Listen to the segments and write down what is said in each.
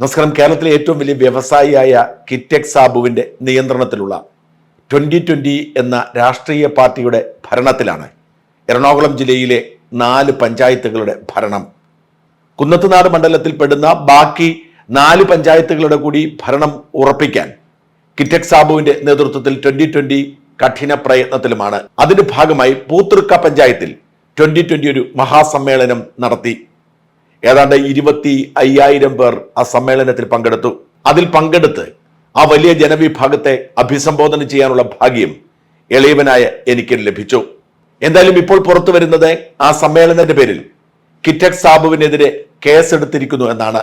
നമസ്കാരം. കേരളത്തിലെ ഏറ്റവും വലിയ വ്യവസായിയായ കിറ്റെക് സാബുവിന്റെ നിയന്ത്രണത്തിലുള്ള ട്വന്റി ട്വന്റി എന്ന രാഷ്ട്രീയ പാർട്ടിയുടെ ഭരണത്തിലാണ് എറണാകുളം ജില്ലയിലെ നാല് പഞ്ചായത്തുകളുടെ ഭരണം. കുന്നത്തുനാട് മണ്ഡലത്തിൽ പെടുന്ന ബാക്കി നാല് പഞ്ചായത്തുകളുടെ കൂടി ഭരണം ഉറപ്പിക്കാൻ കിറ്റെക് സാബുവിന്റെ നേതൃത്വത്തിൽ ട്വന്റി ട്വന്റി കഠിന പ്രയത്നത്തിലുമാണ്. അതിന്റെ ഭാഗമായി പൂത്തൃക്ക പഞ്ചായത്തിൽ ട്വന്റി ട്വന്റി ഒരു മഹാസമ്മേളനം നടത്തി. ഏതാണ്ട് ഇരുപത്തി അയ്യായിരം പേർ ആ സമ്മേളനത്തിൽ പങ്കെടുത്തു. അതിൽ പങ്കെടുത്ത് ആ വലിയ ജനവിഭാഗത്തെ അഭിസംബോധന ചെയ്യാനുള്ള ഭാഗ്യം എളിയവനായ എനിക്ക് ലഭിച്ചു. എന്തായാലും ഇപ്പോൾ പുറത്തു വരുന്നത് ആ സമ്മേളനത്തിന്റെ പേരിൽ കിറ്റക് സാബുവിനെതിരെ കേസെടുത്തിരിക്കുന്നു എന്നാണ്.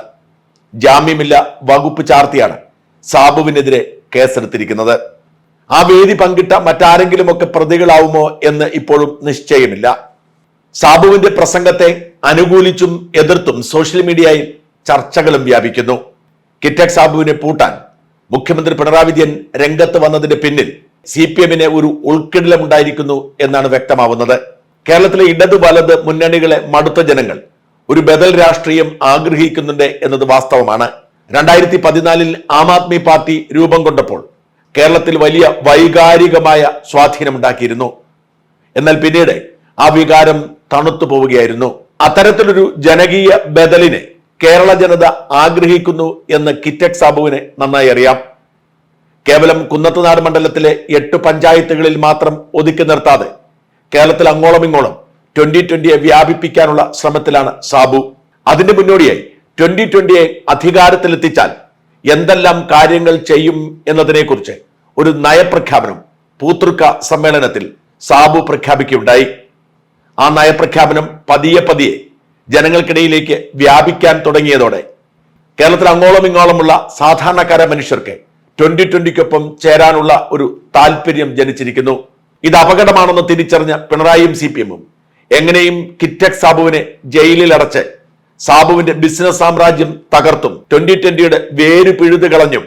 ജാമ്യമില്ല വകുപ്പ് ചാർത്തിയാണ് സാബുവിനെതിരെ കേസെടുത്തിരിക്കുന്നത്. ആ വേദി പങ്കിട്ട മറ്റാരെങ്കിലുമൊക്കെ പ്രതികളാവുമോ എന്ന് ഇപ്പോഴും നിശ്ചയമില്ല. സാബുവിന്റെ പ്രസംഗത്തെ അനുകൂലിച്ചും എതിർത്തും സോഷ്യൽ മീഡിയയിൽ ചർച്ചകളും വ്യാപിക്കുന്നു. കിറ്റക് സാബുവിനെ പൂട്ടാൻ മുഖ്യമന്ത്രി പിണറായി വിജയൻ രംഗത്ത് വന്നതിന്റെ പിന്നിൽ സി പി എമ്മിന് ഒരു ഉൾക്കിടലമുണ്ടായിരിക്കുന്നു എന്നാണ് വ്യക്തമാവുന്നത്. കേരളത്തിലെ ഇടത് വലത് മുന്നണികളെ മടുത്ത ജനങ്ങൾ ഒരു ബദൽ രാഷ്ട്രീയം ആഗ്രഹിക്കുന്നുണ്ട് എന്നത് വാസ്തവമാണ്. രണ്ടായിരത്തി പതിനാലിൽ ആം ആദ്മി പാർട്ടി രൂപം കൊണ്ടപ്പോൾ കേരളത്തിൽ വലിയ വൈകാരികമായ സ്വാധീനമുണ്ടാക്കിയിരുന്നു. എന്നാൽ പിന്നീട് ആ വികാരം തണുത്തു പോവുകയായിരുന്നു. അത്തരത്തിലൊരു ജനകീയ ബദലിനെ കേരള ജനത ആഗ്രഹിക്കുന്നു എന്ന് കിറ്റക് സാബുവിനെ നന്നായി അറിയാം. കേവലം കുന്നത്തുനാട് മണ്ഡലത്തിലെ എട്ട് പഞ്ചായത്തുകളിൽ മാത്രം ഒതുക്കി നിർത്താതെ കേരളത്തിൽ അങ്ങോളം ഇങ്ങോളം ട്വന്റി ട്വന്റിയെ വ്യാപിപ്പിക്കാനുള്ള ശ്രമത്തിലാണ് സാബു. അതിന്റെ മുന്നോടിയായി ട്വന്റി ട്വന്റിയെ അധികാരത്തിലെത്തിച്ചാൽ എന്തെല്ലാം കാര്യങ്ങൾ ചെയ്യും എന്നതിനെക്കുറിച്ച് ഒരു നയപ്രഖ്യാപനം പൂത്തൃക്ക സമ്മേളനത്തിൽ സാബു പ്രഖ്യാപിക്കുകയുണ്ടായി. ആ നയപ്രഖ്യാപനം പതിയെ പതിയെ ജനങ്ങൾക്കിടയിലേക്ക് വ്യാപിക്കാൻ തുടങ്ങിയതോടെ കേരളത്തിൽ അങ്ങോളം ഇങ്ങോളമുള്ള സാധാരണക്കാര മനുഷ്യർക്ക് ട്വന്റി ട്വന്റിക്കൊപ്പം ചേരാനുള്ള ഒരു താല്പര്യം ജനിച്ചിരിക്കുന്നു. ഇത് അപകടമാണെന്ന് തിരിച്ചറിഞ്ഞ പിണറായിയും സി പി എമ്മും എങ്ങനെയും കിറ്റക് സാബുവിനെ ജയിലിൽ അടച്ച് സാബുവിന്റെ ബിസിനസ് സാമ്രാജ്യം തകർത്തും. ട്വന്റി ട്വന്റിയുടെ വേര് പിഴുതു കളഞ്ഞും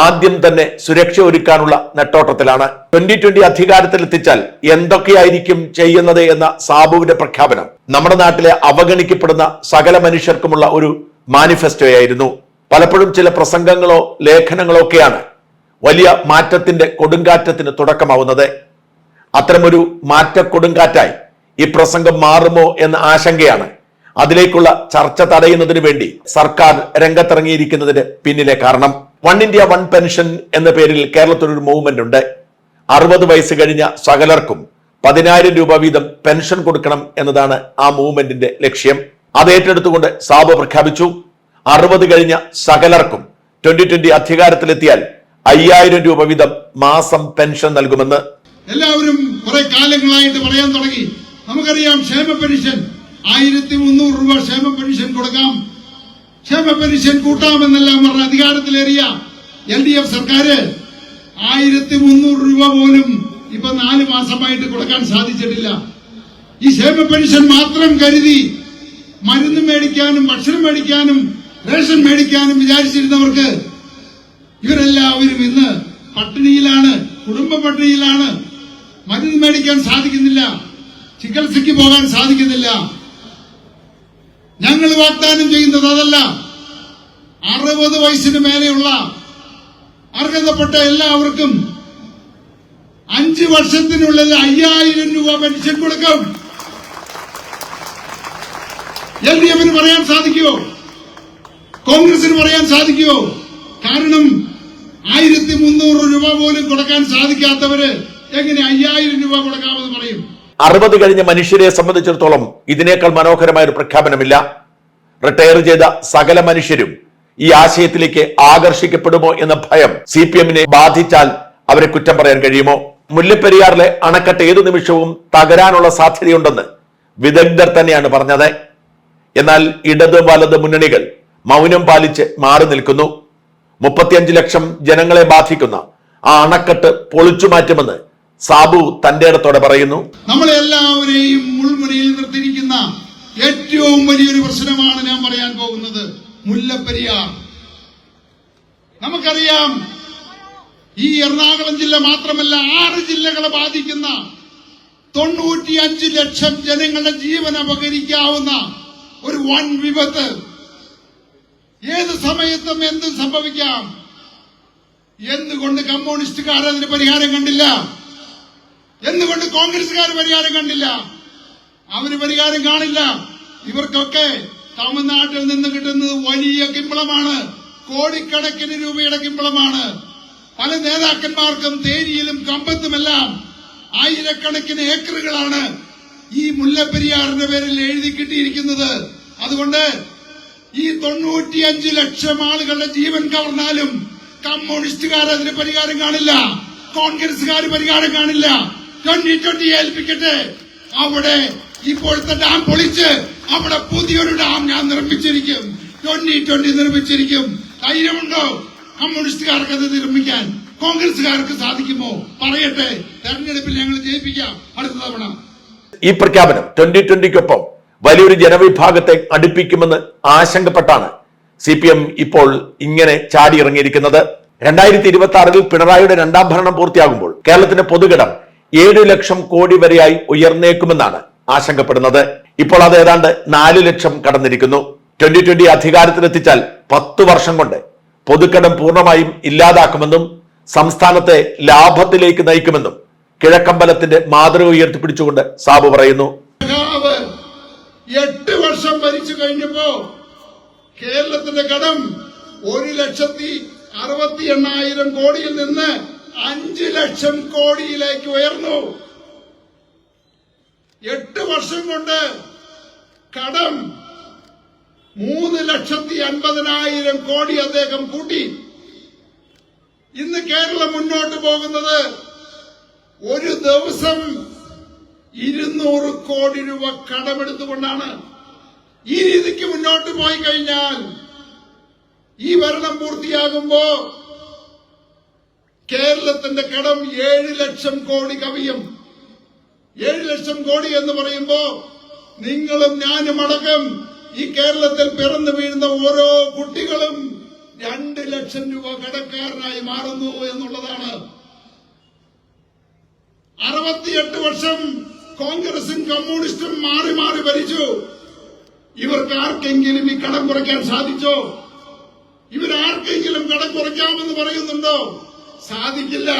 ആദ്യം തന്നെ സുരക്ഷ ഒരുക്കാനുള്ള നെട്ടോട്ടത്തിലാണ്. ട്വന്റി ട്വന്റി അധികാരത്തിലെത്തിച്ചാൽ എന്തൊക്കെയായിരിക്കും ചെയ്യുന്നത് എന്ന സാബുവിന്റെ പ്രഖ്യാപനം. നമ്മുടെ നാട്ടിലെ അവഗണിക്കപ്പെടുന്ന സകല മനുഷ്യർക്കുമുള്ള ഒരു മാനിഫെസ്റ്റോയായിരുന്നു പലപ്പോഴും ചില പ്രസംഗങ്ങളോ ലേഖനങ്ങളോ ഒക്കെയാണ് വലിയ മാറ്റത്തിന്റെ കൊടുങ്കാറ്റത്തിന് തുടക്കമാവുന്നത്. അത്തരമൊരു മാറ്റ കൊടുങ്കാറ്റായി ഈ പ്രസംഗം മാറുമോ എന്ന ആശങ്കയാണ് അതിലേക്കുള്ള ചർച്ച തടയുന്നതിന് വേണ്ടി സർക്കാർ രംഗത്തിറങ്ങിയിരിക്കുന്നതിന് പിന്നിലെ കാരണം വൺ ഇന്ത്യ വൺ പെൻഷൻ എന്ന പേരിൽ കേരളത്തിലൊരു മൂവ്മെന്റ് ഉണ്ട് അറുപത് വയസ്സ് കഴിഞ്ഞ സകലർക്കും പതിനായിരം രൂപ വീതം പെൻഷൻ കൊടുക്കണം എന്നതാണ് ആ മൂവ്മെന്റിന്റെ ലക്ഷ്യം. അത് ഏറ്റെടുത്തുകൊണ്ട് സാബ് പ്രഖ്യാപിച്ചു. അറുപത് കഴിഞ്ഞ സകലർക്കും ട്വന്റി ട്വന്റി അധികാരത്തിലെത്തിയാൽ അയ്യായിരം രൂപ വീതം മാസം പെൻഷൻ നൽകുമെന്ന്. എല്ലാവരും കുറെ കാലങ്ങളായിട്ട് പറയാൻ തുടങ്ങി. നമുക്കറിയാം ക്ഷേമ പെൻഷൻ ആയിരത്തി മുന്നൂറ് രൂപ ക്ഷേമ പെൻഷൻ കൊടുക്കാം. ക്ഷേമ പെൻഷൻ കൂട്ടാമെന്നെല്ലാം പറഞ്ഞ അധികാരത്തിലേറിയ എൽ ഡി എഫ് സർക്കാര് ആയിരത്തി മുന്നൂറ് രൂപ പോലും ഇപ്പൊ നാല് മാസമായിട്ട് കൊടുക്കാൻ സാധിച്ചിട്ടില്ല. ഈ ക്ഷേമ പെൻഷൻ മാത്രം കരുതി മരുന്ന് മേടിക്കാനും ഭക്ഷണം മേടിക്കാനും റേഷൻ മേടിക്കാനും വിചാരിച്ചിരുന്നവർക്ക് ഇവരെല്ലാവരും ഇന്ന് പട്ടിണിയിലാണ് കുടുംബ പട്ടിണിയിലാണ് മരുന്ന് മേടിക്കാൻ സാധിക്കുന്നില്ല ചികിത്സയ്ക്ക് പോകാൻ സാധിക്കുന്നില്ല. ഞങ്ങൾ വാഗ്ദാനം ചെയ്യുന്നത് അതല്ല. അറുപത് വയസ്സിന് മേലെയുള്ള അർഹതപ്പെട്ട എല്ലാവർക്കും അഞ്ച് വർഷത്തിനുള്ളിൽ അയ്യായിരം രൂപ പെൻഷൻ കൊടുക്കും. എൽ ഡി എഫിന് പറയാൻ സാധിക്കുമോ? കോൺഗ്രസിന് പറയാൻ സാധിക്കുമോ? കാരണം ആയിരത്തി മുന്നൂറ് രൂപ പോലും കൊടുക്കാൻ സാധിക്കാത്തവര് എങ്ങനെ അയ്യായിരം രൂപ കൊടുക്കാമെന്ന് പറയും? അറുപത് കഴിഞ്ഞ മനുഷ്യരെ സംബന്ധിച്ചിടത്തോളം ഇതിനേക്കാൾ മനോഹരമായ ഒരു പ്രഖ്യാപനമില്ല. റിട്ടയർ ചെയ്ത സകല മനുഷ്യരും ഈ ആശയത്തിലേക്ക് ആകർഷിക്കപ്പെടുമോ എന്ന ഭയം സി പി എമ്മിനെ ബാധിച്ചാൽ അവരെ കുറ്റം പറയാൻ കഴിയുമോ? മുല്ലപ്പെരിയാറിലെ അണക്കെട്ട് ഏതു നിമിഷവും തകരാനുള്ള സാധ്യതയുണ്ടെന്ന് വിദഗ്ധർ തന്നെയാണ് പറഞ്ഞത്. എന്നാൽ ഇടത് വലത് മുന്നണികൾ മൗനം പാലിച്ച് മാറി നിൽക്കുന്നു. മുപ്പത്തിയഞ്ച് ലക്ഷം ജനങ്ങളെ ബാധിക്കുന്ന ആ അണക്കെട്ട് പൊളിച്ചു മാറ്റുമെന്ന് സാബു തന്റെ ഇടത്തോടെ പറയുന്നു. നമ്മളെല്ലാവരെയും മുൾമുനയിൽ നിർത്തിയിരിക്കുന്ന ഏറ്റവും വലിയൊരു പ്രശ്നമാണ് ഞാൻ പറയാൻ പോകുന്നത് മുല്ലപ്പെരിയാർ. നമുക്കറിയാം ഈ എറണാകുളം ജില്ല മാത്രമല്ല ആറ് ജില്ലകളെ ബാധിക്കുന്ന തൊണ്ണൂറ്റിയഞ്ച് ലക്ഷം ജനങ്ങളുടെ ജീവൻ അപകരിക്കാവുന്ന ഒരു വൻ വിപത്ത്. ഏത് സമയത്തും എന്തും സംഭവിക്കാം. എന്തുകൊണ്ട് കമ്മ്യൂണിസ്റ്റുകാർ അതിന് പരിഹാരം കണ്ടില്ല? എന്തുകൊണ്ട് കോൺഗ്രസുകാർ പരിഹാരം കണ്ടില്ല? അവർ പരിഹാരം കാണില്ല. ഇവർക്കൊക്കെ തമിഴ്നാട്ടിൽ നിന്ന് കിട്ടുന്നത് വലിയ കിമ്പളമാണ് കോടിക്കണക്കിന് രൂപയുടെ കിമ്പളമാണ് പല നേതാക്കന്മാർക്കും തേരിയിലും കമ്പത്തുമെല്ലാം ആയിരക്കണക്കിന് ഏക്കറുകളാണ് ഈ മുല്ലപ്പെരിയാറിന്റെ പേരിൽ എഴുതി കിട്ടിയിരിക്കുന്നത്. അതുകൊണ്ട് ഈ തൊണ്ണൂറ്റിയഞ്ച് ലക്ഷം ആളുകളുടെ ജീവൻ കവർന്നാലും കമ്മ്യൂണിസ്റ്റുകാർ അതിന് പരിഹാരം കാണില്ല. കോൺഗ്രസുകാർ പരിഹാരം കാണില്ല. ട്വന്റി ട്വന്റി ഏൽപ്പിക്കട്ടെ. അവിടെ ഇപ്പോഴത്തെ ഡാം പൊളിച്ച് അവിടെ പുതിയൊരു ഡാം ഞാൻ നിർമ്മിച്ചിരിക്കും. Twenty twenty നിർമ്മിച്ചിരിക്കും. ധൈര്യമുണ്ടോ? കമ്മ്യൂണിസ്റ്റുകാർക്ക് അത് നിർമ്മിക്കാൻ കോൺഗ്രസുകാർക്ക് സാധിക്കുമോ? പറയട്ടെ. തെരഞ്ഞെടുപ്പിൽ ഞങ്ങൾ ജയിപ്പിക്കാം. അടുത്ത തവണ. ഈ പ്രഖ്യാപനം ട്വന്റി ട്വന്റിക്കൊപ്പം വലിയൊരു ജനവിഭാഗത്തെ അടുപ്പിക്കുമെന്ന് ആശങ്കപ്പെട്ടാണ് സി പി എം ഇപ്പോൾ ഇങ്ങനെ ചാടിയിറങ്ങിയിരിക്കുന്നത്. രണ്ടായിരത്തി ഇരുപത്തി ആറിൽ പിണറായിയുടെ രണ്ടാം ഭരണം പൂർത്തിയാകുമ്പോൾ കേരളത്തിന്റെ പൊതുകിടം ഏഴു ലക്ഷം കോടി വരെയായി ഉയർന്നേക്കുമെന്നാണ് ആശങ്കപ്പെടുന്നത്. ഇപ്പോൾ അത് ഏതാണ്ട് നാല് ലക്ഷം കടന്നിരിക്കുന്നു. ട്വന്റി ട്വന്റി അധികാരത്തിലെത്തിച്ചാൽ പത്ത് വർഷം കൊണ്ട് പൊതുക്കടം പൂർണമായും ഇല്ലാതാക്കുമെന്നും സംസ്ഥാനത്തെ ലാഭത്തിലേക്ക് നയിക്കുമെന്നും കിഴക്കമ്പലത്തിന്റെ മാതൃക ഉയർത്തിപ്പിടിച്ചുകൊണ്ട് സാബു പറയുന്നു. എട്ട് വർഷം ഭരിച്ചു കഴിഞ്ഞപ്പോ കേരളത്തിന്റെ കടം ഒരു ലക്ഷത്തി അറുപത്തി എണ്ണായിരം കോടിയിൽ നിന്ന് അഞ്ച് ലക്ഷം കോടിയിലേക്ക് ഉയർന്നു. എട്ട് വർഷം കൊണ്ട് കടം മൂന്ന് ലക്ഷത്തി അൻപതിനായിരം കോടി അദ്ദേഹം കൂട്ടി. ഇന്ന് കേരളം മുന്നോട്ട് പോകുന്നത് ഒരു ദിവസം ഇരുന്നൂറ് കോടി രൂപ കടമെടുത്തുകൊണ്ടാണ്. ഈ രീതിക്ക് മുന്നോട്ട് പോയി കഴിഞ്ഞാൽ ഈ ഭരണം പൂർത്തിയാകുമ്പോ കേരളത്തിന്റെ കടം ഏഴ് ലക്ഷം കോടി കവിയും. ഏഴ് ലക്ഷം കോടി എന്ന് പറയുമ്പോ നിങ്ങളും ഞാനും അടക്കം ഈ കേരളത്തിൽ പിറന്നു വീഴുന്ന ഓരോ കുട്ടികളും രണ്ട് ലക്ഷം രൂപ കടക്കാരനായി മാറുന്നു എന്നുള്ളതാണ്. അറുപത്തിയെട്ട് വർഷം കോൺഗ്രസും കമ്മ്യൂണിസ്റ്റും മാറി മാറി ഭരിച്ചു. ഇവർക്ക് ആർക്കെങ്കിലും ഈ കടം കുറയ്ക്കാൻ സാധിച്ചോ? ഇവരാർക്കെങ്കിലും കടം കുറയ്ക്കാമെന്ന് പറയുന്നുണ്ടോ? സാധിക്കില്ല.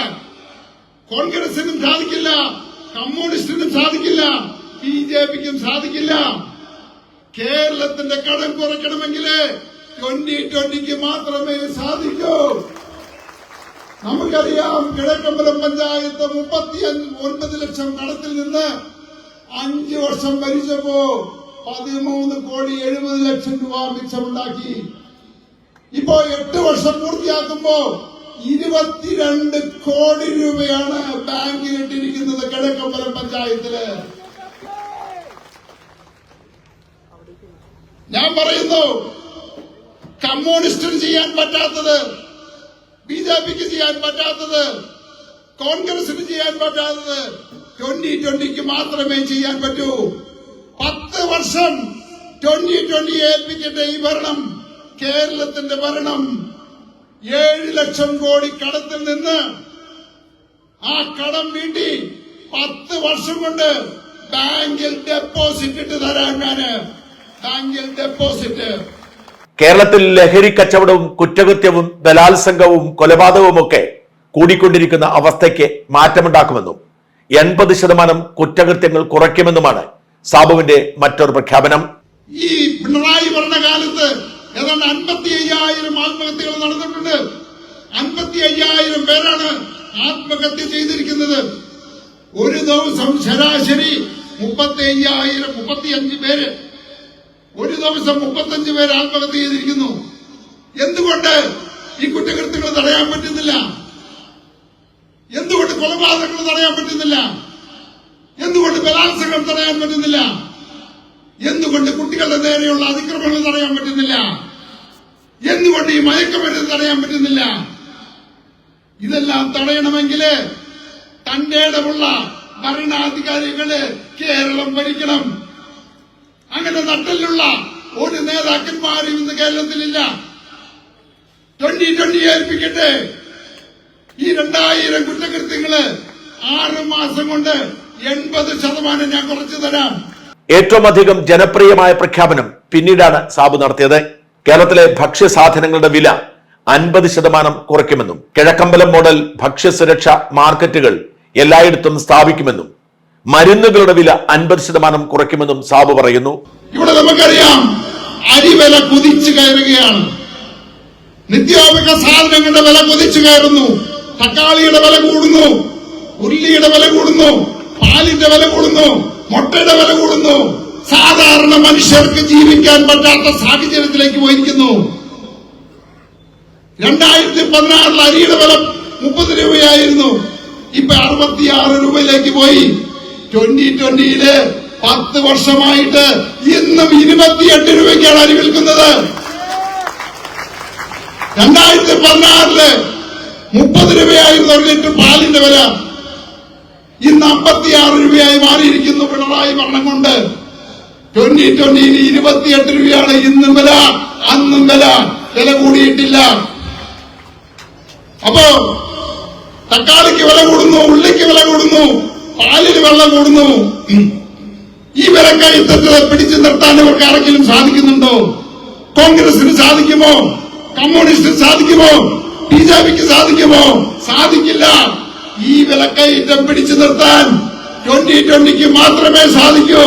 കോൺഗ്രസിനും സാധിക്കില്ല. കമ്മ്യൂണിസ്റ്റിനും സാധിക്കില്ല. ബി ജെ പിക്കും സാധിക്കില്ല. കേരളത്തിന്റെ കടം കുറയ്ക്കണമെങ്കിൽ ട്വന്റി ട്വന്റിക്ക് മാത്രമേ സാധിക്കൂ. നമുക്കറിയാം കിഴക്കമ്പലം പഞ്ചായത്ത് മുപ്പത്തി ഒൻപത് ലക്ഷം കടത്തിൽ നിന്ന് അഞ്ചു വർഷം ഭരിച്ചപ്പോ പതിമൂന്ന് കോടി എഴുപത് ലക്ഷം രൂപ മിച്ചമുണ്ടാക്കി. ഇപ്പോ എട്ട് വർഷം പൂർത്തിയാക്കുമ്പോ ഇരുപത്തിരണ്ട് കോടി രൂപയാണ് ബാങ്കിൽ ഇട്ടിരിക്കുന്നത് കിഴക്കമ്പലം പഞ്ചായത്തിൽ. ഞാൻ പറയുന്നു കമ്മ്യൂണിസ്റ്റിന് ചെയ്യാൻ പറ്റാത്തത് ബി ജെ പിക്ക് ചെയ്യാൻ പറ്റാത്തത് കോൺഗ്രസിന് ചെയ്യാൻ പറ്റാത്തത് ട്വന്റി ട്വന്റിക്ക് മാത്രമേ ചെയ്യാൻ പറ്റൂ. പത്ത് വർഷം ട്വന്റി ട്വന്റി ഏൽപ്പിക്കട്ടെ ഈ ഭരണം കേരളത്തിന്റെ ഭരണം ഏഴ് ലക്ഷം കോടി കടത്തിൽ നിന്ന് ആ കടം വീട്ടി പത്ത് വർഷം കൊണ്ട് ബാങ്കിൽ ഡെപ്പോസിറ്റ് ഇട്ട് തരാൻ ഞാൻ. ബാങ്കിൽ ഡെപ്പോസിറ്റ് കേരളത്തിൽ ലഹരി കച്ചവടവും കുറ്റകൃത്യവും ബലാത്സംഗവും കൊലപാതകവും ഒക്കെ കൂടിക്കൊണ്ടിരിക്കുന്ന അവസ്ഥയ്ക്ക് മാറ്റമുണ്ടാക്കുമെന്നും എൺപത് ശതമാനം കുറ്റകൃത്യങ്ങൾ കുറയ്ക്കുമെന്നുമാണ് സാബുവിന്റെ മറ്റൊരു പ്രഖ്യാപനം. ഈ പിണറായി ഭരണകാലത്ത് ഏതാണ്ട് അൻപത്തി അയ്യായിരം ആത്മഹത്യകൾ നടന്നിട്ടുണ്ട്. അൻപത്തി അയ്യായിരം പേരാണ് ആത്മഹത്യ ചെയ്തിരിക്കുന്നത്. ഒരു ദിവസം ശരാശരി മുപ്പത്തി അയ്യായിരം മുപ്പത്തി അഞ്ച് പേര് ഒരു ദിവസം മുപ്പത്തഞ്ച് പേര് ആത്മഹത്യ ചെയ്തിരിക്കുന്നു. എന്തുകൊണ്ട് ഈ കുറ്റകൃത്യങ്ങൾ തടയാൻ പറ്റുന്നില്ല? എന്തുകൊണ്ട് കൊലപാതകങ്ങൾ തടയാൻ പറ്റുന്നില്ല? എന്തുകൊണ്ട് ബലാത്സംഗം തടയാൻ പറ്റുന്നില്ല? എന്തുകൊണ്ട് കുട്ടികളുടെ നേരെയുള്ള അതിക്രമങ്ങൾ തടയാൻ പറ്റുന്നില്ല. എന്തുകൊണ്ട് ഈ മയക്കമരുന്ന് തടയാൻ പറ്റുന്നില്ല? ഇതെല്ലാം തടയണമെങ്കിൽ തന്റെ ഇടമുള്ള ഭരണാധികാരികൾ കേരളം ഭരിക്കണം. അങ്ങനെ നട്ടലിലുള്ള ഒരു നേതാക്കന്മാരും ഇന്ന് കേരളത്തിലില്ല. ട്വന്റി ട്വന്റി ഏൽപ്പിക്കട്ടെ. ഈ രണ്ടായിരം കുറ്റകൃത്യങ്ങൾ ആറ് മാസം കൊണ്ട് എൺപത് ശതമാനം ഞാൻ കുറച്ചു തരാം. ഏറ്റവും അധികം ജനപ്രിയമായ പ്രഖ്യാപനം പിന്നീടാണ് സാബു നടത്തിയത്. കേരളത്തിലെ ഭക്ഷ്യസാധനങ്ങളുടെ വില അൻപത് ശതമാനം കുറയ്ക്കുമെന്നും കിഴക്കമ്പലം മോഡൽ ഭക്ഷ്യസുരക്ഷ മാർക്കറ്റുകൾ എല്ലായിടത്തും സ്ഥാപിക്കുമെന്നും മരുന്നുകളുടെ വില അൻപത് ശതമാനം കുറയ്ക്കുമെന്നും സാബു പറയുന്നു. ഇവിടെ നമുക്കറിയാം അരിവില കുതിച്ചു കയറുകയാണ്. നിത്യോപയോഗ സാധനങ്ങളുടെ വില കുതിച്ചു കയറുന്നു. തക്കാളിയുടെ വില കൂടുന്നു. ഉള്ളിയുടെ വില കൂടുന്നു. പാലിന്റെ വില കൂടുന്നു. മുട്ടയുടെ വില കൂടുന്നു. സാധാരണ മനുഷ്യർക്ക് ജീവിക്കാൻ പറ്റാത്ത സാഹചര്യത്തിലേക്ക് പോയിരിക്കുന്നു. രണ്ടായിരത്തി പതിനാറിൽ അരിയുടെ വില മുപ്പത് രൂപയായിരുന്നു. ഇപ്പൊ അറുപത്തിയാറ് രൂപയിലേക്ക് പോയി. ട്വന്റി ട്വന്റിയിൽ പത്ത് വർഷമായിട്ട് ഇന്നും ഇരുപത്തിയെട്ട് രൂപയ്ക്കാണ് അരി വിൽക്കുന്നത്. രണ്ടായിരത്തി പതിനാറിൽ മുപ്പത് രൂപയായിരുന്നു ഒരു ലിറ്റർ പാലിന്റെ വില. ഇന്ന് അമ്പത്തിയാറ് രൂപയായി മാറിയിരിക്കുന്നു പിണറായി ഭരണം കൊണ്ട് ട്വന്റി ട്വന്റിയിൽ ഇരുപത്തിയെട്ട് രൂപയാണ്. ഇന്നും വില. അന്നും വില. വില കൂടിയിട്ടില്ല. അപ്പോ തക്കാളിക്ക് വില കൂടുന്നു ഉള്ളിക്ക് വില കൂടുന്നു പാലിന് വെള്ളം കൂടുന്നു. ഈ വിലക്കയറ്റത്തെ പിടിച്ചു നിർത്താൻ ഇവർക്ക് ആരെങ്കിലും സാധിക്കുന്നുണ്ടോ? കോൺഗ്രസിന് സാധിക്കുമോ? കമ്മ്യൂണിസ്റ്റിന് സാധിക്കുമോ? ബി ജെ പിക്ക് സാധിക്കുമോ? സാധിക്കില്ല. ഈ വിലക്കയറ്റം പിടിച്ചു നിർത്താൻ ട്വന്റി ട്വന്റിക്ക് മാത്രമേ സാധിക്കൂ.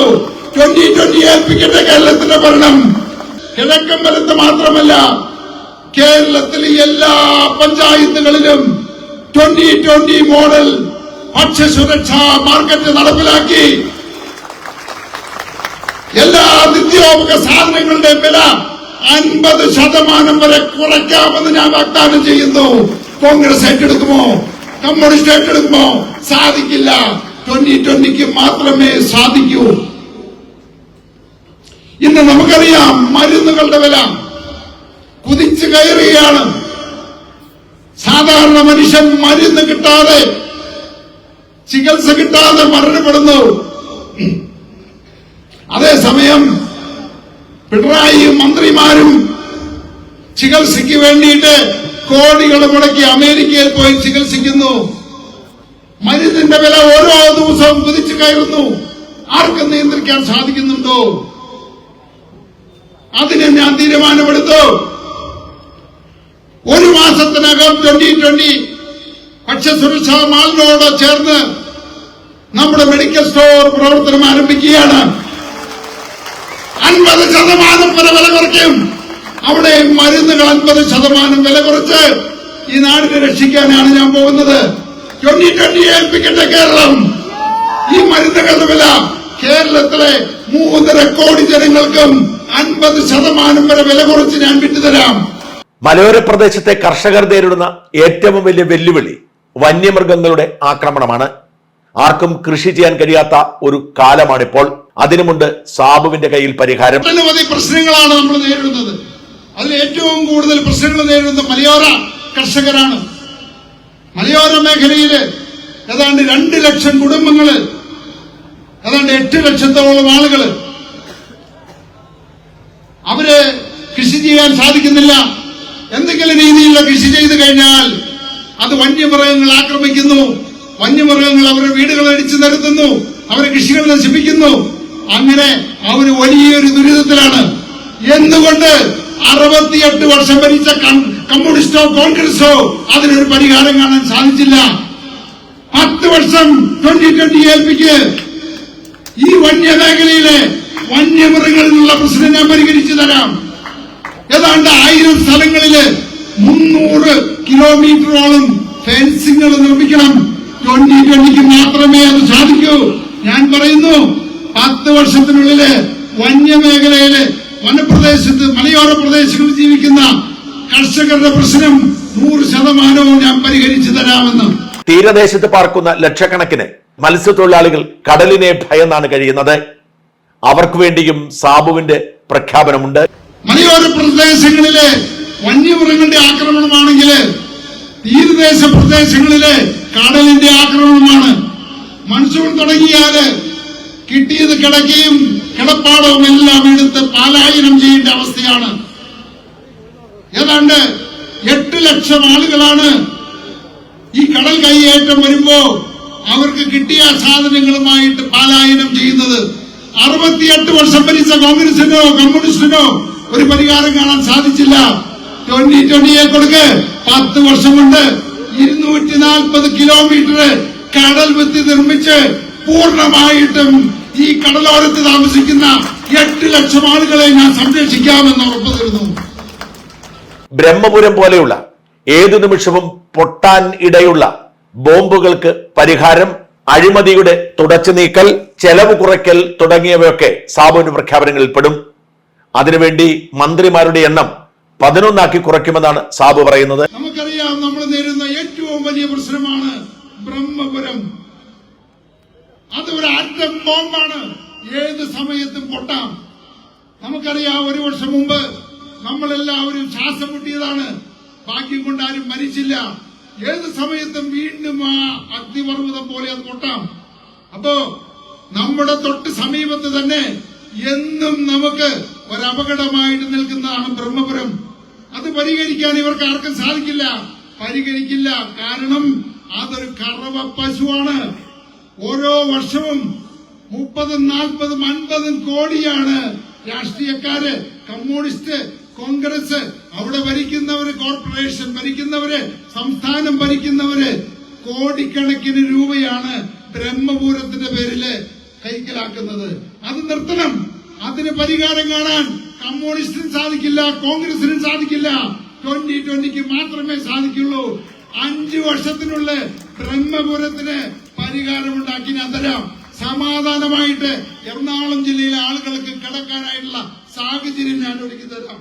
ട്വന്റി ട്വന്റി ഏൽപ്പിക്കട്ടെ കേരളത്തിന്റെ ഭരണം. കിഴക്കൻ വലത്ത് മാത്രമല്ല കേരളത്തിലെ എല്ലാ പഞ്ചായത്തുകളിലും ട്വന്റി ട്വന്റി മോഡൽ ഭക്ഷ്യസുരക്ഷാ മാർക്കറ്റ് നടപ്പിലാക്കി. എല്ലാ നിത്യോപക സാധനങ്ങളുടെ വില അൻപത് ശതമാനം വരെ കുറയ്ക്കാമെന്ന് ഞാൻ വാഗ്ദാനം ചെയ്യുന്നു. കോൺഗ്രസ് ഏറ്റെടുക്കുമോ? കമ്മ്യൂണിസ്റ്റ് ഏറ്റെടുക്കുമോ? സാധിക്കില്ല. ട്വന്റി ട്വന്റിക്ക് മാത്രമേ സാധിക്കൂ. ഇന്ന് നമുക്കറിയാം മരുന്നുകളുടെ വില കുതിച്ചു കയറുകയാണ്. സാധാരണ മനുഷ്യൻ മരുന്ന് കിട്ടാതെ ചികിത്സ കിട്ടാതെ മരണപ്പെടുന്നു. അതേസമയം പിണറായി മന്ത്രിമാരും ചികിത്സയ്ക്ക് വേണ്ടിയിട്ട് കോടികൾ മുടക്കി അമേരിക്കയിൽ പോയി ചികിത്സിക്കുന്നു. മരുന്നിന്റെ വില ഓരോ ദിവസവും കുതിച്ചു കയറുന്നു. ആർക്കും നിയന്ത്രിക്കാൻ സാധിക്കുന്നുണ്ടോ? അതിന് ഞാൻ തീരുമാനമെടുത്തു. ഒരു മാസത്തിനകം ട്വന്റി ട്വന്റി ഭക്ഷ്യസുരക്ഷാ മാളിനോട് ചേർന്ന് നമ്മുടെ മെഡിക്കൽ സ്റ്റോർ പ്രവർത്തനം ആരംഭിക്കുകയാണ്. അൻപത് ശതമാനം വരെ വില കുറയ്ക്കും അവിടെ മരുന്നുകൾ അൻപത് ശതമാനം വില കുറച്ച് ഈ നാടിനെ രക്ഷിക്കാനാണ് ഞാൻ പോകുന്നത്. ട്വന്റി ട്വന്റി ഏൽപ്പിക്കട്ടെ കേരളം. ഈ മരുന്നുകളുടെ വില കേരളത്തിലെ മൂന്നര കോടി ജനങ്ങൾക്കും അൻപത് ശതമാനം വരെ വില കുറച്ച് ഞാൻ വിട്ടുതരാം. മലയോര പ്രദേശത്തെ കർഷകർ നേരിടുന്ന ഏറ്റവും വലിയ വെല്ലുവിളി വന്യമൃഗങ്ങളുടെ ആക്രമണമാണ്. ആർക്കും കൃഷി ചെയ്യാൻ കഴിയാത്ത ഒരു കാലമാണിപ്പോൾ. അതിനുമുണ്ട് സാബുവിന്റെ കയ്യിൽ പരിഹാരം. പ്രശ്നങ്ങളാണ് നമ്മൾ നേരിടുന്നത്. അതിൽ ഏറ്റവും കൂടുതൽ പ്രശ്നങ്ങൾ നേരിടുന്ന മലയോര കർഷകരാണ്. മലയോര മേഖലയിൽ ഏതാണ്ട് രണ്ട് ലക്ഷം കുടുംബങ്ങൾ ഏതാണ്ട് എട്ട് ലക്ഷത്തോളം ആളുകൾ. അവർ കൃഷി ചെയ്യാൻ സാധിക്കുന്നില്ല. എന്തെങ്കിലും രീതിയിലുള്ള കൃഷി ചെയ്തു കഴിഞ്ഞാൽ അത് വന്യമൃഗങ്ങൾ ആക്രമിക്കുന്നു. വന്യമൃഗങ്ങൾ അവരുടെ വീടുകൾ അടിച്ചു നിരത്തുന്നു. അവരെ കൃഷികൾ നശിപ്പിക്കുന്നു. അങ്ങനെ അവർ വലിയൊരു ദുരിതത്തിലാണ്. എന്തുകൊണ്ട് അറുപത്തിയെട്ട് വർഷം ഭരിച്ച കമ്മ്യൂണിസ്റ്റോ കോൺഗ്രസോ അതിനൊരു പരിഹാരം കാണാൻ സാധിച്ചില്ല. പത്ത് വർഷം ട്വന്റി ട്വന്റി ഏൽപ്പിക്ക് ഈ വന്യമേഖലയിലെ വന്യമൃഗങ്ങളിൽ നിന്നുള്ള പ്രശ്നം ഞാൻ പരിഹരിച്ചു തരാം. ഏതാണ്ട് ആയിരം സ്ഥലങ്ങളിൽ മുന്നൂറ് കിലോമീറ്ററോളം ഫെൻസിങ്ങൾ നിർമ്മിക്കണം. ട്വന്റി ട്വന്റിക്ക് മാത്രമേ അത് സാധിക്കൂ. ഞാൻ പറയുന്നു പത്ത് വർഷത്തിനുള്ളിൽ വന്യമേഖലയിൽ വനപ്രദേശത്ത് മലയോര പ്രദേശങ്ങളിൽ ജീവിക്കുന്ന കർഷകരുടെ പ്രശ്നം നൂറ് ശതമാനവും ഞാൻ പരിഹരിച്ചു തരാമെന്ന്. തീരദേശത്ത് പാർക്കുന്ന ലക്ഷക്കണക്കിന് മത്സ്യത്തൊഴിലാളികൾ കടലിനെ ഭയന്നാണ് കഴിയുന്നത്. അവർക്ക് വേണ്ടിയും സാബുവിന്റെ പ്രഖ്യാപനമുണ്ട്. മലയോര പ്രദേശങ്ങളിലെ വന്യമൃഗങ്ങളുടെ ആക്രമണമാണെങ്കിൽ തീരദേശ പ്രദേശങ്ങളിലെ കടലിന്റെ ആക്രമണമാണ്. മൺസൂൺ തുടങ്ങിയാൽ കിട്ടിയത് കിടക്കയും കിടപ്പാടവും എല്ലാം എടുത്ത് പാലായനം ചെയ്യേണ്ട അവസ്ഥയാണ്. ഏതാണ്ട് എട്ട് ലക്ഷം ആളുകളാണ് ഈ കടൽ കൈയേറ്റം വരുമ്പോ അവർക്ക് കിട്ടിയ സാധനങ്ങളുമായിട്ട് പാലായനം ചെയ്യുന്നത്. അറുപത്തിയെട്ട് വർഷം ഭരിച്ച കോൺഗ്രസിനോ കമ്മ്യൂണിസ്റ്റിനോ ഒരു പരിഹാരം കാണാൻ സാധിച്ചില്ല. ട്വന്റി ട്വന്റിയെ കൊടുക്ക്. പത്ത് വർഷം കൊണ്ട് ഇരുന്നൂറ്റി നാൽപ്പത് കിലോമീറ്റർ കടൽ വെത്തി നിർമ്മിച്ച് പൂർണമായിട്ടും ഈ കടലോരത്ത് താമസിക്കുന്ന എട്ട് ലക്ഷം ആളുകളെ ഞാൻ സംരക്ഷിക്കാമെന്ന് ഉറപ്പു തരുന്നു. ബ്രഹ്മപുരം പോലെയുള്ള ഏതു നിമിഷവും പൊട്ടാൻ ഇടയുള്ള ബോംബുകൾക്ക് പരിഹാരം അഴിമതിയുടെ തുടച്ചു നീക്കൽ ചെലവ് കുറയ്ക്കൽ തുടങ്ങിയവയൊക്കെ സാബുവിന്റെ പ്രഖ്യാപനങ്ങളിൽ പെടും അതിനുവേണ്ടി മന്ത്രിമാരുടെ എണ്ണം പതിനൊന്നാക്കി കുറയ്ക്കുമെന്നാണ് സാബു പറയുന്നത്. നമുക്കറിയാം നമ്മൾ നേരിടുന്ന ഏറ്റവും വലിയ പ്രശ്നമാണ് ബ്രഹ്മപുരം അത് ഒരു ആറ്റം ബോംബാണ്. ഏത് സമയത്തും പൊട്ടാം. നമുക്കറിയാം ഒരു വർഷം മുമ്പ് നമ്മളെല്ലാവരും ശ്വാസം മുട്ടിയതാണ്. ബാക്കി കൊണ്ടാരും മരിച്ചില്ല. ഏത് സമയത്തും വീണ്ടും ആ അഗ്നിപർവതം പോലെ അത് പൊട്ടാം. അപ്പോ നമ്മുടെ തൊട്ട് സമീപത്ത് തന്നെ എന്നും നമുക്ക് ഒരപകടമായിട്ട് നിൽക്കുന്നതാണ് ബ്രഹ്മപുരം. അത് പരിഹരിക്കാൻ ഇവർക്ക് ആർക്കും സാധിക്കില്ല. പരിഗണിക്കില്ല. കാരണം അതൊരു കറവ പശുവാണ്. ഓരോ വർഷവും മുപ്പതും നാൽപ്പതും അൻപതും കോടിയാണ് രാഷ്ട്രീയക്കാര് കമ്മ്യൂണിസ്റ്റ് കോൺഗ്രസ് അവിടെ ഭരിക്കുന്നവര് കോർപ്പറേഷൻ ഭരിക്കുന്നവര് സംസ്ഥാനം ഭരിക്കുന്നവര് കോടിക്കണക്കിന് രൂപയാണ് ബ്രഹ്മപുരത്തിന്റെ പേരിൽ കൈക്കലാക്കുന്നത്. അത് നിർത്തണം. അതിന് പരിഹാരം കാണാൻ കമ്മ്യൂണിസ്റ്റിനും സാധിക്കില്ല കോൺഗ്രസിനും സാധിക്കില്ല. ട്വന്റി ട്വന്റിക്ക് മാത്രമേ സാധിക്കുള്ളൂ. അഞ്ചു വർഷത്തിനുള്ളിൽ ബ്രഹ്മപുരത്തിന് പരിഹാരമുണ്ടാക്കി ഞാൻ തരാം. സമാധാനമായിട്ട് എറണാകുളം ജില്ലയിലെ ആളുകൾക്ക് കിടക്കാനായിട്ടുള്ള സാഹചര്യം ഞാൻ ഒരുക്കി തരാം.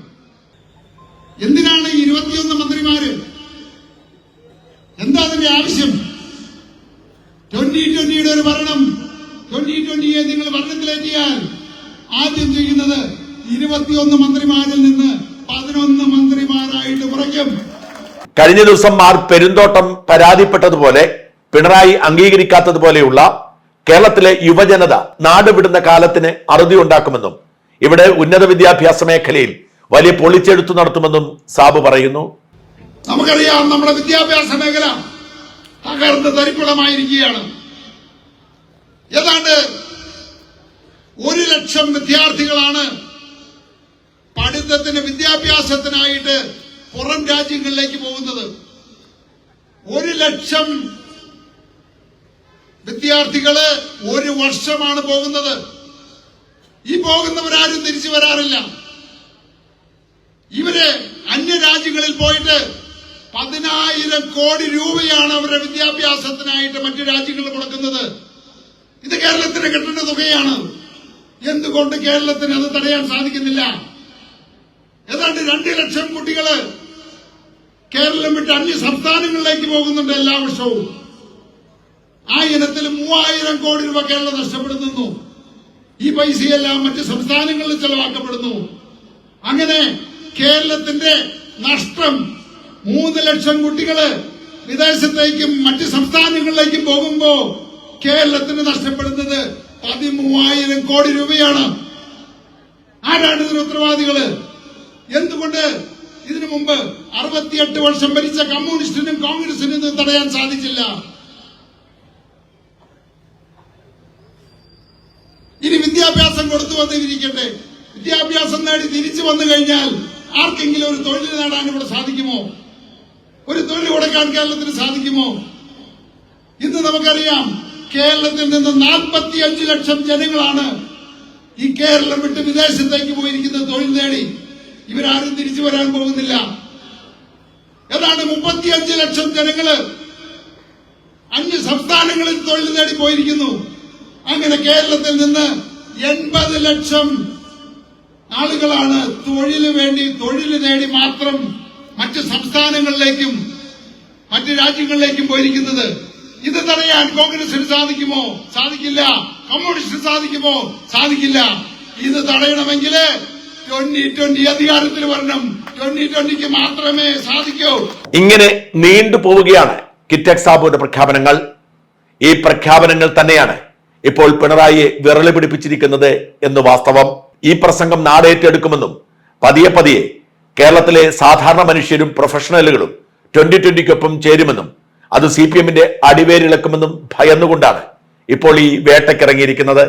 എന്തിനാണ് ഈ ഇരുപത്തിയൊന്ന് മന്ത്രിമാര്? എന്താ അതിന്റെ ആവശ്യം? ട്വന്റി ട്വന്റിയുടെ ഒരു ഭരണം. ട്വന്റി ട്വന്റിയെ നിങ്ങൾ ഭരണത്തിലേറ്റിയാൽ ആദ്യം ചെയ്യുന്നത് ഇരുപത്തിയൊന്ന് മന്ത്രിമാരിൽ നിന്ന് പതിനൊന്ന് മന്ത്രിമാരായിട്ട് കുറയ്ക്കും. കഴിഞ്ഞ ദിവസം മാർ പെരുന്തോട്ടം പരാതിപ്പെട്ടതുപോലെ പിണറായി അംഗീകരിക്കാത്തതുപോലെയുള്ള കേരളത്തിലെ യുവജനത നാടുവിടുന്ന കാലത്തിന് അറുതി ഉണ്ടാക്കുമെന്നും ഇവിടെ ഉന്നത വിദ്യാഭ്യാസ മേഖലയിൽ വലിയ പൊളിച്ചെടുത്തു നടത്തുമെന്നും സാബു പറയുന്നു. നമുക്കറിയാം നമ്മുടെ വിദ്യാഭ്യാസ മേഖല തകർന്ന് തരിക്കുളമായിരിക്കുകയാണ് ഏതാണ്ട് ഒരു ലക്ഷം വിദ്യാർത്ഥികളാണ് പഠിത്തത്തിന് വിദ്യാഭ്യാസത്തിനായിട്ട് പുറം രാജ്യങ്ങളിലേക്ക് പോകുന്നത്. ഒരു ലക്ഷം വിദ്യാർത്ഥികൾ ഒരു വർഷമാണ് പോകുന്നത്. ഈ പോകുന്നവരാരും തിരിച്ചു വരാറില്ല. ഇവർ അന്യരാജ്യങ്ങളിൽ പോയിട്ട് പതിനായിരം കോടി രൂപയാണ് അവരുടെ വിദ്യാഭ്യാസത്തിനായിട്ട് മറ്റു രാജ്യങ്ങളിൽ കൊടുക്കുന്നത്. ഇത് കേരളത്തിന് കിട്ടേണ്ട തുകയാണ്. എന്തുകൊണ്ട് കേരളത്തിന് അത് തടയാൻ സാധിക്കുന്നില്ല? ഏതാണ്ട് രണ്ട് ലക്ഷം കുട്ടികൾ കേരളം വിട്ട് അന്യ സംസ്ഥാനങ്ങളിലേക്ക് പോകുന്നുണ്ട് എല്ലാ വർഷവും. ആ ഇനത്തിൽ മൂവായിരം കോടി രൂപ കേരളം നഷ്ടപ്പെടുന്നു. ഈ പൈസയെല്ലാം മറ്റ് സംസ്ഥാനങ്ങളിൽ ചെലവാക്കപ്പെടുന്നു. അങ്ങനെ കേരളത്തിന്റെ നഷ്ടം മൂന്ന് ലക്ഷം കുട്ടികൾ വിദേശത്തേക്കും മറ്റ് സംസ്ഥാനങ്ങളിലേക്കും പോകുമ്പോ കേരളത്തിന് നഷ്ടപ്പെടുന്നത് പതിമൂവായിരം കോടി രൂപയാണ്. ആരാണ് ഇതിന് ഉത്തരവാദികൾ? എന്തുകൊണ്ട് ഇതിനു മുമ്പ് അറുപത്തിയെട്ട് വർഷം ഭരിച്ച കമ്മ്യൂണിസ്റ്റിനും കോൺഗ്രസിനും തടയാൻ സാധിച്ചില്ല? ഇനി വിദ്യാഭ്യാസം കൊടുത്തു വന്നിരിക്കട്ടെ. വിദ്യാഭ്യാസം നേടി തിരിച്ചു വന്നു കഴിഞ്ഞാൽ ആർക്കെങ്കിലും ഒരു തൊഴിൽ നേടാൻ ഇവിടെ സാധിക്കുമോ? ഒരു തൊഴിൽ കൊടുക്കാൻ കേരളത്തിന് സാധിക്കുമോ? ഇന്ന് നമുക്കറിയാം കേരളത്തിൽ നിന്ന് നാൽപ്പത്തി അഞ്ച് ലക്ഷം ജനങ്ങളാണ് ഈ കേരളം വിട്ട് വിദേശത്തേക്ക് പോയിരിക്കുന്ന തൊഴിൽ നേടി. ഇവരാരും തിരിച്ചു വരാൻ പോകുന്നില്ല. ഏതാണ്ട് മുപ്പത്തിയഞ്ച് ലക്ഷം ജനങ്ങൾ അഞ്ച് സംസ്ഥാനങ്ങളിൽ തൊഴിൽ നേടി പോയിരിക്കുന്നു. അങ്ങനെ കേരളത്തിൽ നിന്ന് എൺപത് ലക്ഷം ആളുകളാണ് തൊഴിലിന് വേണ്ടി തൊഴിൽ നേടി മാത്രം മറ്റ് സംസ്ഥാനങ്ങളിലേക്കും മറ്റ് രാജ്യങ്ങളിലേക്കും പോയിരിക്കുന്നത്. ഇത് തടയാൻ കോൺഗ്രസിന് സാധിക്കുമോ? സാധിക്കില്ല. കമ്മ്യൂണിസ്റ്റിന് സാധിക്കുമോ? സാധിക്കില്ല. ഇത് തടയണമെങ്കിൽ ട്വന്റി ട്വന്റി അധികാരത്തിൽ വരണം. ട്വന്റി ട്വന്റിക്ക് മാത്രമേ സാധിക്കൂ. ഇങ്ങനെ നീണ്ടു പോവുകയാണ് കിറ്റക് സാബുവിന്റെ പ്രഖ്യാപനങ്ങൾ. ഈ പ്രഖ്യാപനങ്ങൾ തന്നെയാണ് ഇപ്പോൾ പിണറായിയെ വിരളി പിടിപ്പിച്ചിരിക്കുന്നത് എന്ന് വാസ്തവം ഈ പ്രസംഗം നാടേറ്റെടുക്കുമെന്നും പതിയെ പതിയെ കേരളത്തിലെ സാധാരണ മനുഷ്യരും പ്രൊഫഷണലുകളും ട്വന്റി ട്വന്റിക്കൊപ്പം ചേരുമെന്നും അത് സി പി എമ്മിന്റെ അടിവേരിളക്കുമെന്നും ഭയന്നുകൊണ്ടാണ് ഇപ്പോൾ ഈ വേട്ടക്കിറങ്ങിയിരിക്കുന്നത്